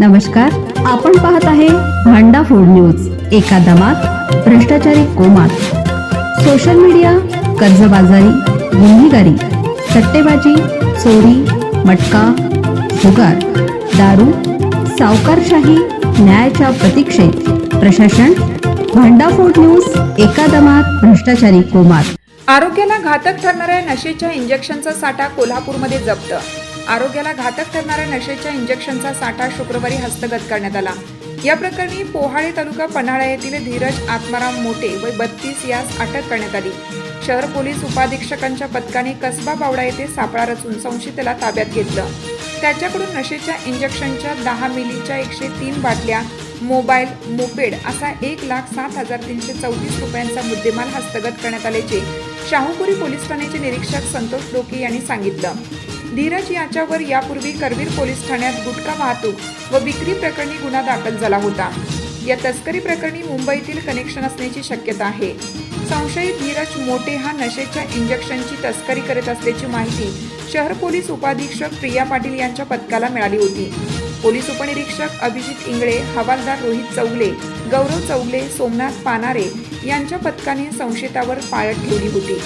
नमस्कार आपण पाहत आहे भांडा फोड न्यूज एका दमात भ्रष्टाचारी कोमात. सोशल मीडिया कर्जबाजारी गुन्हेगारी सट्टेबाजी चोरी मटका जुगार दारू सावकारशाही न्यायाच्या प्रतीक्षेत. प्रशासन भांडाफोड न्यूज एका दमात भ्रष्टाचारी कोमात. आरोग्याला घातक ठरणाऱ्या नशेच्या इंजेक्शनचा साठा कोल्हापूरमध्ये जप्त. आरोग्याला घातक ठरणाऱ्या नशेच्या इंजेक्शनचा साठा शुक्रवारी हस्तगत करण्यात आला. या प्रकरणी पोहाळे तालुका पन्हाळा येथील धीरज आत्माराम मोठे व बत्तीस यास अटक करण्यात आली. शहर पोलीस उपाधीक्षकांच्या पथकाने कसबा बावडा येथे सापळा रचून संशयिताला ताब्यात घेतलं. त्याच्याकडून नशेच्या इंजेक्शनच्या दहा मिलीच्या एकशे तीन बाटल्या मोबाईल मोपेड असा एक लाख सात हजार तीनशे चौतीस रुपयांचा मुद्देमाल हस्तगत करण्यात आल्याचे शाहूपुरी पोलीस ठाण्याचे निरीक्षक संतोष डोके यांनी सांगितलं. धीरज याच्यावर यापूर्वी करवीर पोलीस ठाण्यात गुटखा वाहतूक व विक्री प्रकरणी गुन्हा दाखल झाला होता. या तस्करी प्रकरणी मुंबईतील कनेक्शन असण्याची शक्यता आहे. संशयित धीरज मोटे हा नशेच्या इंजेक्शनची तस्करी करत असल्याची माहिती शहर पोलीस उपाधीक्षक प्रिया पाटील यांच्या पथकाला मिळाली होती. पोलीस उपनिरीक्षक अभिजित इंगळे हवालदार रोहित चौगले गौरव चौगले सोमनाथ पानारे यांच्या पथकाने संशयितावर पाळत ठेवली होती.